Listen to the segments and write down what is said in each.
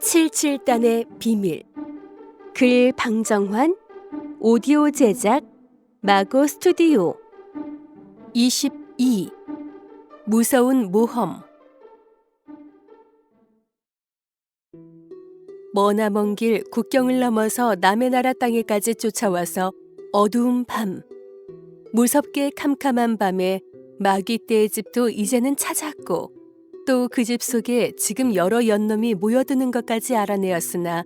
77단의 비밀. 글 방정환 오디오 제작 마고 스튜디오. 22 무서운 모험. 머나 먼 길 국경을 넘어서 남의 나라 땅에까지 쫓아와서 어두운 밤 무섭게 캄캄한 밤에 마귀 떼의 집도 이제는 찾았고 또 그 집 속에 지금 여러 연놈이 모여드는 것까지 알아내었으나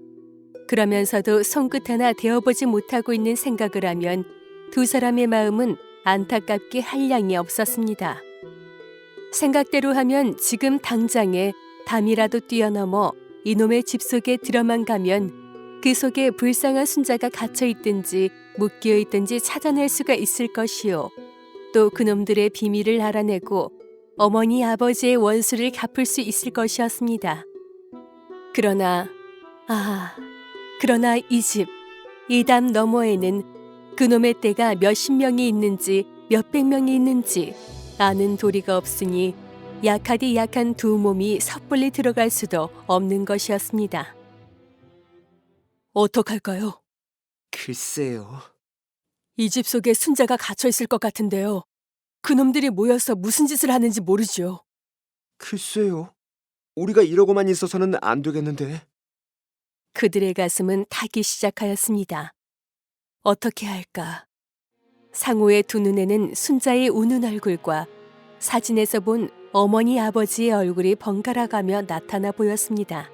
그러면서도 손끝 하나 대어보지 못하고 있는 생각을 하면 두 사람의 마음은 안타깝게 한량이 없었습니다. 생각대로 하면 지금 당장에 담이라도 뛰어넘어 이놈의 집 속에 들어만 가면 그 속에 불쌍한 순자가 갇혀 있든지 묶여 있든지 찾아낼 수가 있을 것이요. 또 그놈들의 비밀을 알아내고 어머니 아버지의 원수를 갚을 수 있을 것이었습니다. 그러나 아 그러나 이 집 이 담 너머에는 그놈의 떼가 몇십 명이 있는지 몇백 명이 있는지 아는 도리가 없으니 약하디 약한 두 몸이 섣불리 들어갈 수도 없는 것이었습니다. 어떡할까요? 글쎄요. 이 집 속에 순자가 갇혀 있을 것 같은데요. 그놈들이 모여서 무슨 짓을 하는지 모르죠. 글쎄요. 우리가 이러고만 있어서는 안 되겠는데. 그들의 가슴은 타기 시작하였습니다. 어떻게 할까? 상호의 두 눈에는 순자의 우는 얼굴과 사진에서 본 어머니 아버지의 얼굴이 번갈아 가며 나타나 보였습니다.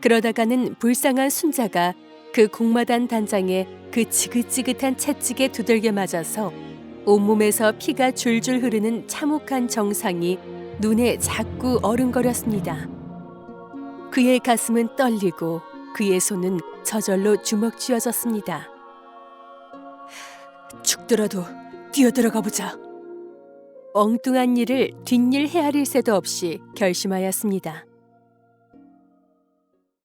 그러다가는 불쌍한 순자가 그 공마단 단장에 그 지긋지긋한 채찍에 두들겨 맞아서 온몸에서 피가 줄줄 흐르는 참혹한 정상이 눈에 자꾸 어른거렸습니다. 그의 가슴은 떨리고 그의 손은 저절로 주먹 쥐어졌습니다. 죽더라도 뛰어들어가 보자. 엉뚱한 일을 뒷일 헤아릴 새도 없이 결심하였습니다.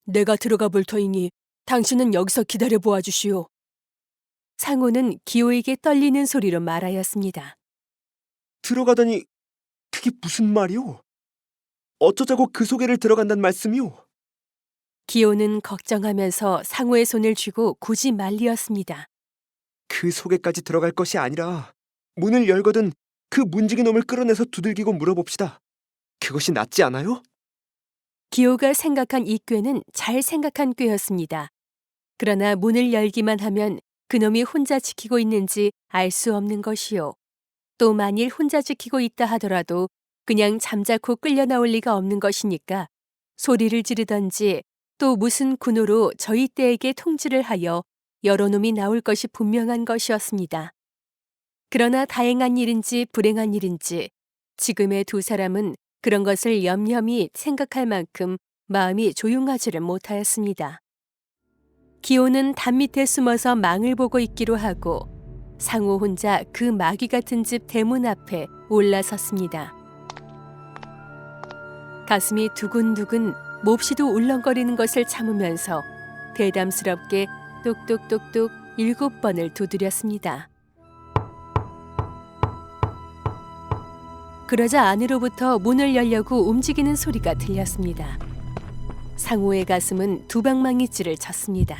내가 들어가 볼 터이니 당신은 여기서 기다려 보아 주시오. 상호는 기호에게 떨리는 소리로 말하였습니다. 들어가다니 그게 무슨 말이오? 어쩌자고 그 속에를 들어간단 말씀이오? 기호는 걱정하면서 상호의 손을 쥐고 굳이 말리었습니다. 그 속에까지 들어갈 것이 아니라 문을 열거든 그 문지기 놈을 끌어내서 두들기고 물어봅시다. 그것이 낫지 않아요? 기호가 생각한 이 꾀는 잘 생각한 꾀였습니다. 그러나 문을 열기만 하면 그놈이 혼자 지키고 있는지 알 수 없는 것이요. 또 만일 혼자 지키고 있다 하더라도 그냥 잠자코 끌려 나올 리가 없는 것이니까 소리를 지르던지 또 무슨 군으로 저희 떼에게 통지를 하여 여러 놈이 나올 것이 분명한 것이었습니다. 그러나 다행한 일인지 불행한 일인지 지금의 두 사람은 그런 것을 염려히 생각할 만큼 마음이 조용하지를 못하였습니다. 기호는 담 밑에 숨어서 망을 보고 있기로 하고 상호 혼자 그 마귀 같은 집 대문 앞에 올라섰습니다. 가슴이 두근두근 몹시도 울렁거리는 것을 참으면서 대담스럽게 똑똑똑똑 일곱 번을 두드렸습니다. 그러자 안으로부터 문을 열려고 움직이는 소리가 들렸습니다. 상호의 가슴은 두 방망이질을 쳤습니다.